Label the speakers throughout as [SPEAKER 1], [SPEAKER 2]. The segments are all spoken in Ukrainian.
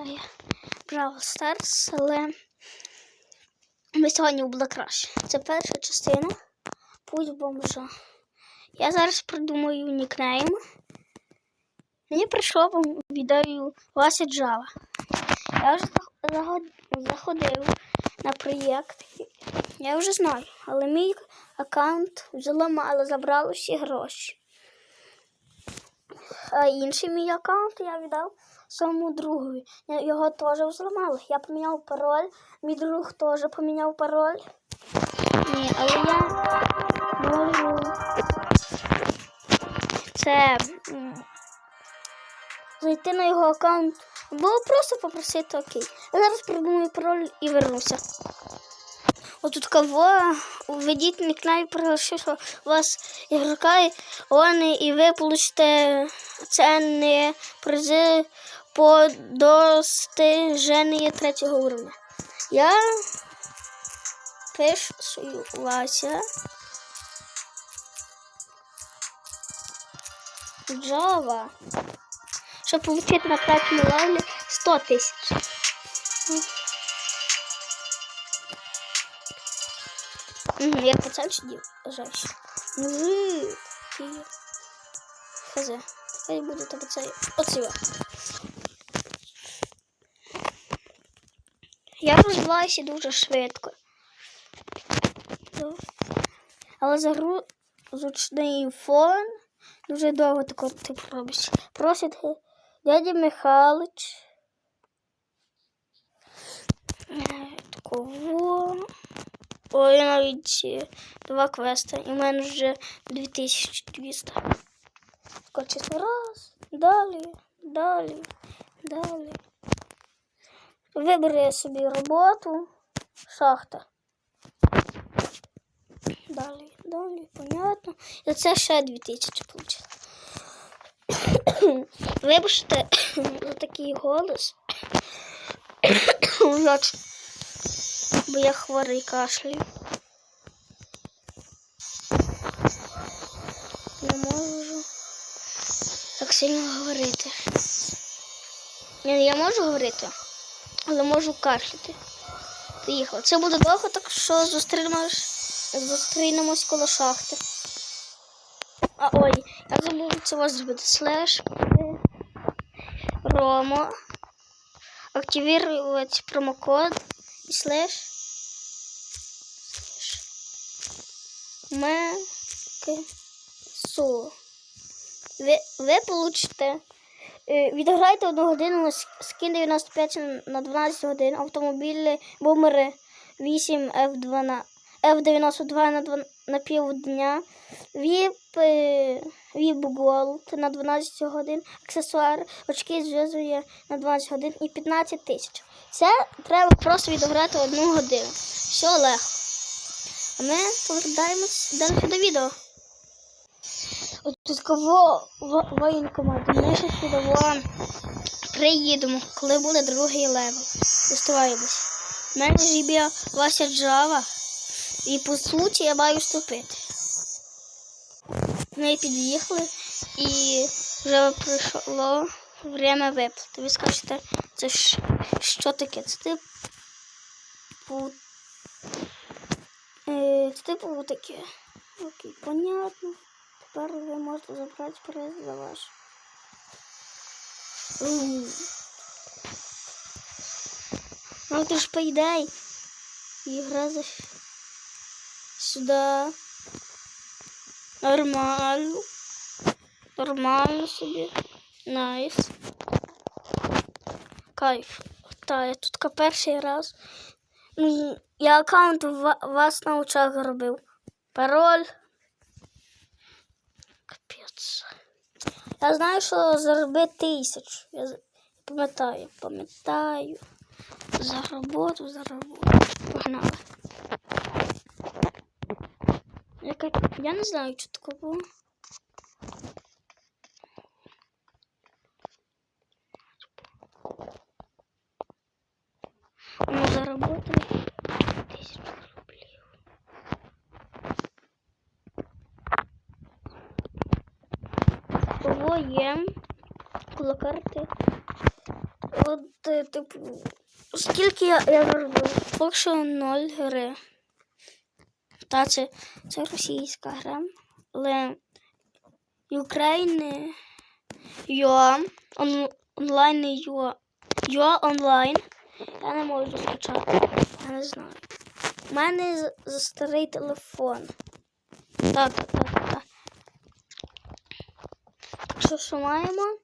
[SPEAKER 1] грає Brawl Stars, але ми сьогодні була краще. Це перша частина. Путь бомжа. Я зараз придумаю нікнейм. Мені прийшло вам відео Вася Джава. Я вже заходив на проєкт. Я вже знаю, але мій аккаунт вже ламало, забрало всі гроші. А інший мій аккаунт я віддав своєму другові. Його теж зламали. Я поміняв пароль, мій друг теж поміняв пароль. Ні, але я можу це зайти на його аккаунт або просто попросити окей. Я зараз придумаю пароль і вернуся. Отут кого введіть нікнейм, прошу, що вас ігрока вони, і ви получите цінні призи по третього уровня. Я пишу Вася. Java. Щоб отримати на третьому левелі 100 тисяч. Угу, я пацан чи дів? Жаще. Мужик. Хз. Хай буде тебе цей. Оціла. Я розвиваюся дуже швидко. Але загрузочний фон дуже довго тако ти робиш. Просить дядя Михайлович. Такого. Ой, навіть два квеста. І в мене вже 2200. Короче, раз, далі, далі, далі. Вибери собі роботу, шахта. Далі, далі, понятно. І це ще 2000 получить. Вибачте за такий голос. Я ч- Бо я хворий кашлю. Не можу так сильно говорити. Я можу говорити, але можу кашляти. Поїхав. Це буде довго, так що зустрінемось, зустрінемось коло шахти. А ой, я забув це вас зробити. Слеш Ромо. Активировать промокод и слэш Мексу. Ви, ви получите. Е, Відіграйте одну годину на с- скін 95 на 12 годин. Автомобілі бумери 8 F12. F92 на, 2, на півдня. Е, Віп Голд на 12 годин. Аксесуар, очки зв'язує на 12 годин і 15 тисяч. Це треба просто відіграти одну годину. Все легко. А ми повертаємось далі до відео. От тут кого воєнкомат. Ми ще сюди приїдемо, коли буде другий левел. Доставаємось. У мене ж Вася Джава. І по суті я маю вступити. Ми під'їхали і вже прийшло время виплати. Ви скажете, це ж що таке? Це типу. Е, Це типу таке. Окей, понятно. Тепер ви можете забрати приз за ваш. Ну ти ж поїдай. І гра за сюди. Нормально. Нормально собі. Найс. Кайф. Та, я тут ка перший раз. Я аккаунт ва- вас на очах робив. Пароль. Я знаю, що заробити тисячу. Я пам'ятаю, пам'ятаю. За роботу, за роботу. Погнали. Яка... Я не знаю, що таке було. Ми заработали тисячу рублів. Кого є коло? От типу, скільки я, заробив. Поки що 0 гри. Та це, це російська гра. Але України Йо он, онлайн і Йо. Онлайн. Я не можу скачати. Я не знаю. У мене за, старий телефон. Так, так. Так що, що маємо?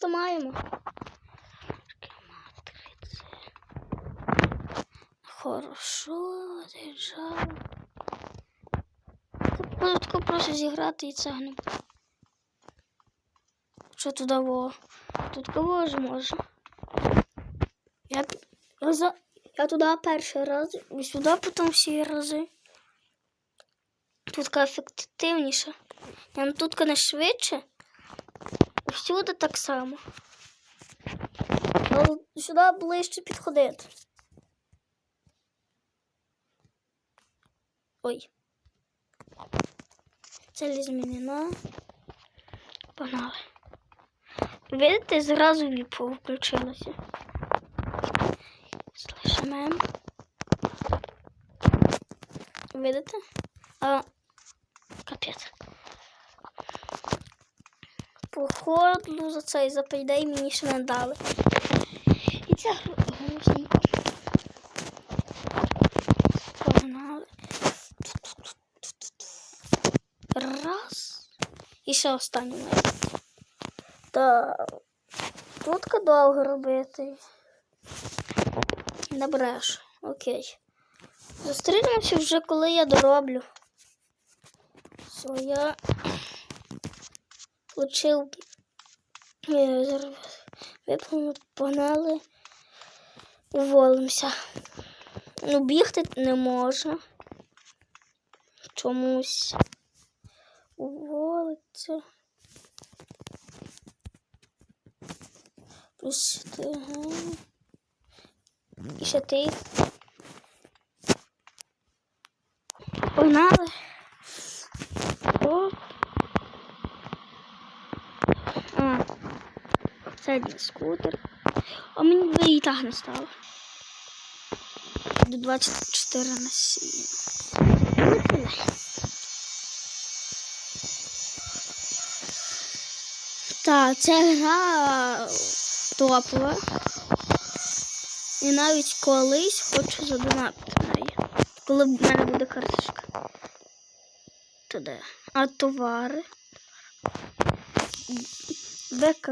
[SPEAKER 1] То маємо. Хорошо, держава. Коротко просто зіграти і це не. Що туди во? Тут кого ж може? Я, я, туди перший раз і сюди потім всі рази. Тут ефективніше. Я тут не швидше. Всюди так само. Але сюди ближче підходити. Ой. Цель змінена. Погнали. Видите, зразу віпо включилося. Слышимо. Видите? А, капець. Походу за цей за пейдей мені ще не дали. І це. Погнали. Раз. І ще останній. Та тут довго робити. Не бреш. Окей. Зустрінемося вже, коли я дороблю. Все, я получив е, зараз виповнив, погнали, уволимося. Ну, бігти не можна. Чомусь уволиться. Плюс ага. І ще ти. Погнали. О. А. Задній скутер. А мені би і так не стало. До 24 на 7. Так, ця гра топова. І навіть колись хочу задонатити неї. Коли в мене буде карточка. Туди. А товари. БК.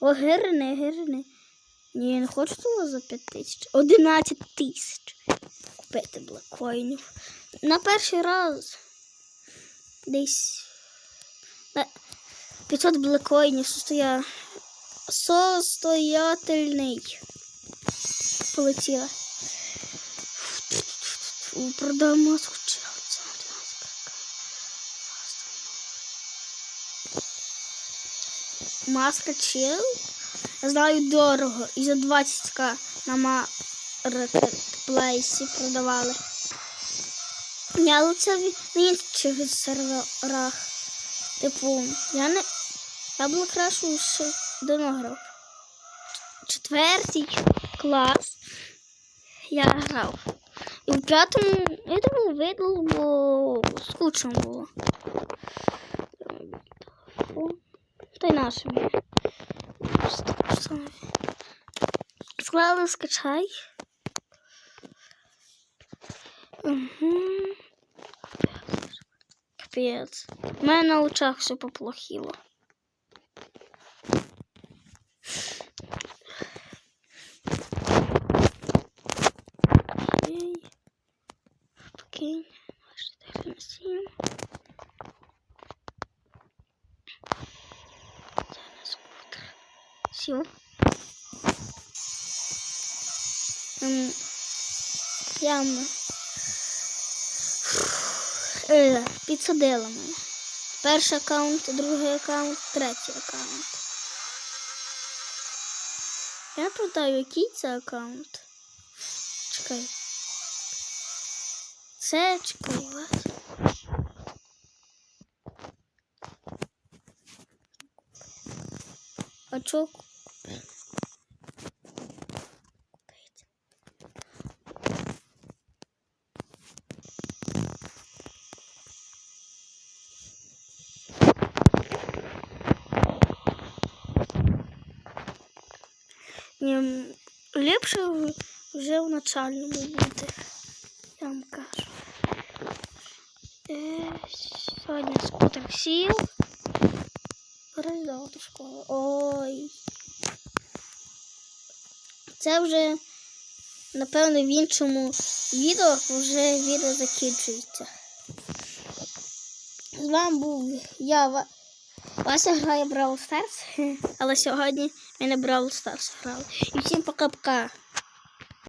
[SPEAKER 1] О, гирни, гирни. Ні, не хочу того за 5 тисяч. 11 тисяч. Купити блокоїнів. На перший раз. Десь. 500 блокоїнів состоя... состоятельний. Полетіла. Продам маску Маска чил. Я знаю дорого. І за 20к на маркетплейсі продавали. Я лише на інших серверах. Типу, я не. Я була краще ще грав. Четвертий клас я грав. І в п'ятому я думаю, видно, бо скучно було. Та й наш мій. Склали скачай. Угу. Капець. У мене на очах все поплохіло. Окей. Окей. Чотири на сім. Це на скутер. Сів. Ем, Яма. Е, підсадила мене. Перший аккаунт, другий аккаунт, третій аккаунт. Я питаю, який це аккаунт? Чекай. Це чекай вас. А чо? Ні, ліпше вже в начальному бути. Я вам кажу. Е, сьогодні скутер сів. Перейдав до школи. Ой. Це вже, напевно, в іншому відео вже відео закінчується. З вами був я, Вася грає Brawl Stars, але сьогодні ми не Brawl Stars грали. І всім пока-пока.